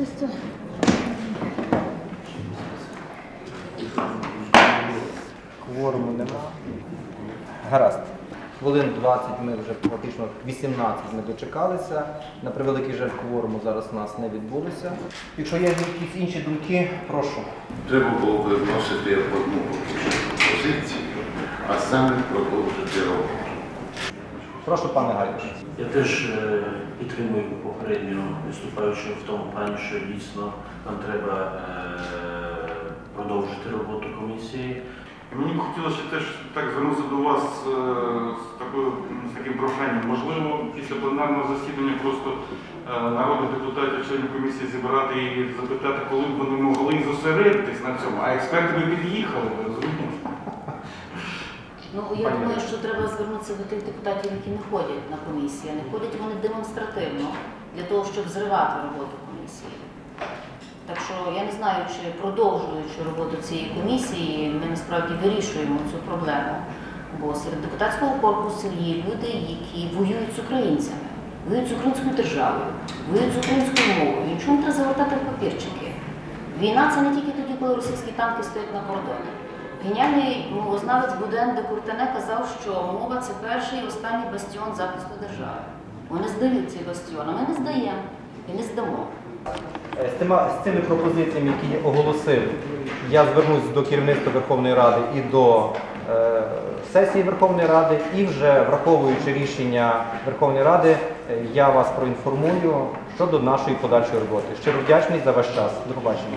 Просто Кворуму нема. Гаразд. Хвилин 20 ми вже фактично 18 ми дочекалися. На превеликий жаль, кворуму зараз у нас не відбулося. Якщо є якісь інші думки, прошу. Треба було б вносити одну пропозицію, а саме продовжити роботу. Прошу, пане Гайдуш. Я теж е, підтримую попереднього виступаючого в тому плані, що дійсно нам треба е, продовжити роботу комісії. Мені б хотілося теж так звернутися до вас е, з, такою, з таким проханням. Можливо, після пленарного засідання просто народних депутатів, членів комісії зібрати і запитати, коли б вони могли зосередитись на цьому. А експерти би під'їхали, ви розумієте? Ну, я Пані думаю, що треба звернутися до тих депутатів, які не ходять на комісії. Не ходять вони демонстративно для того, щоб зривати роботу комісії. Так що я не знаю, чи продовжуючи роботу цієї комісії, ми насправді вирішуємо цю проблему. Бо серед депутатського корпусу є люди, які воюють з українцями, воюють з українською державою, воюють з українською мовою. Не треба завертати в папірчики. Війна це не тільки тоді, коли російські танки стоять на кордоні. Геніальний мовознавець Буден де Куртене казав, що мова це перший і останній бастіон захисту держави. Вони здають цей бастіон, а ми не здаємо і не здамо. Е, З цими, з цими пропозиціями, які я оголосив, я звернусь до керівництва Верховної Ради і до е, сесії Верховної Ради, і вже враховуючи рішення Верховної Ради, е, я вас проінформую щодо нашої подальшої роботи. Щиро вдячний за ваш час. До побачення.